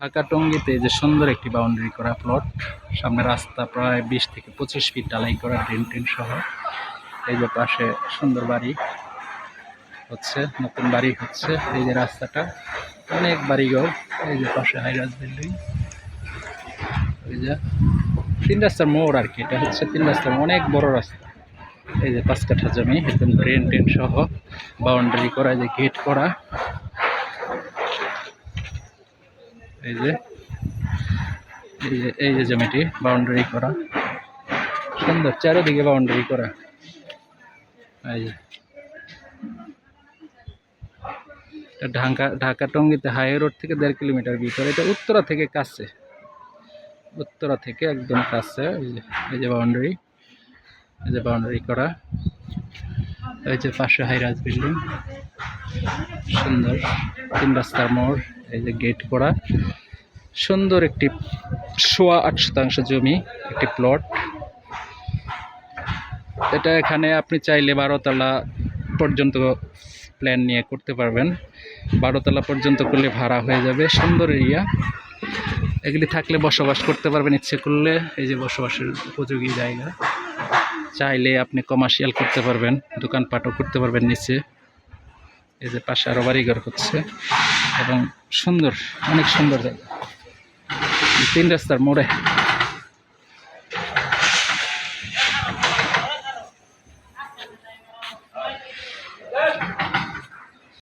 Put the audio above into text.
ঢাকা টঙ্গিতে যে সুন্দর একটি বাউন্ডারি করা প্লট সামনে রাস্তা প্রায় বিশ থেকে পঁচিশ ফিট ঢালাই করা ড্রেন টেন সহ। এই যে পাশে সুন্দর বাড়ি হচ্ছে, নতুন বাড়ি হচ্ছে, এই যে রাস্তাটা। অনেক বাড়িঘর, এই যে পাশে হাইরাজ বিল্ডিং এই যে তিন রাস্তার মোড় আর কি, এটা হচ্ছে তিন রাস্তার অনেক বড় রাস্তা। এই যে পাঁচ কাঠা জমি, একদম ড্রেন টেন সহ। বাউন্ডারি করা যে গেট করা। এই যে এই যে এই যে জমিটি বাউন্ডারি করা। সুন্দর, চারিদিকে বাউন্ডারি করা। এই যে। ঢাকা ঢাকা টঙ্গিতে হাই রোড থেকে দেড় কিলোমিটার ভিতরে। এটা উত্তরা থেকে কাছে। উত্তরা থেকে একদম কাছে, এই যে বাউন্ডারি এই যে বাউন্ডারি করা। এই যে পাশে হাইরাজ বিল্ডিং সুন্দর, তিন রাস্তার মোড়। এই যে গেট করা, সুন্দর একটি সোয়া আট শতাংশ জমি, একটি প্লট এটা এখানে আপনি চাইলে বারোতলা পর্যন্ত প্ল্যান নিয়ে করতে পারবেন। বারোতলা পর্যন্ত করলে ভাড়া হয়ে যাবে, সুন্দর এরিয়া এগুলি থাকলে বসবাস করতে পারবেন ইচ্ছে করলে, এই যে বসবাসের উপযোগী জায়গা। চাইলে আপনি কমার্শিয়াল করতে পারবেন, দোকানপাটও করতে পারবেন নিচে। এই যে পাশে আরও বাড়িঘর হচ্ছে এবং সুন্দর অনেক সুন্দর জায়গা। তিন রাস্তার মোড়ে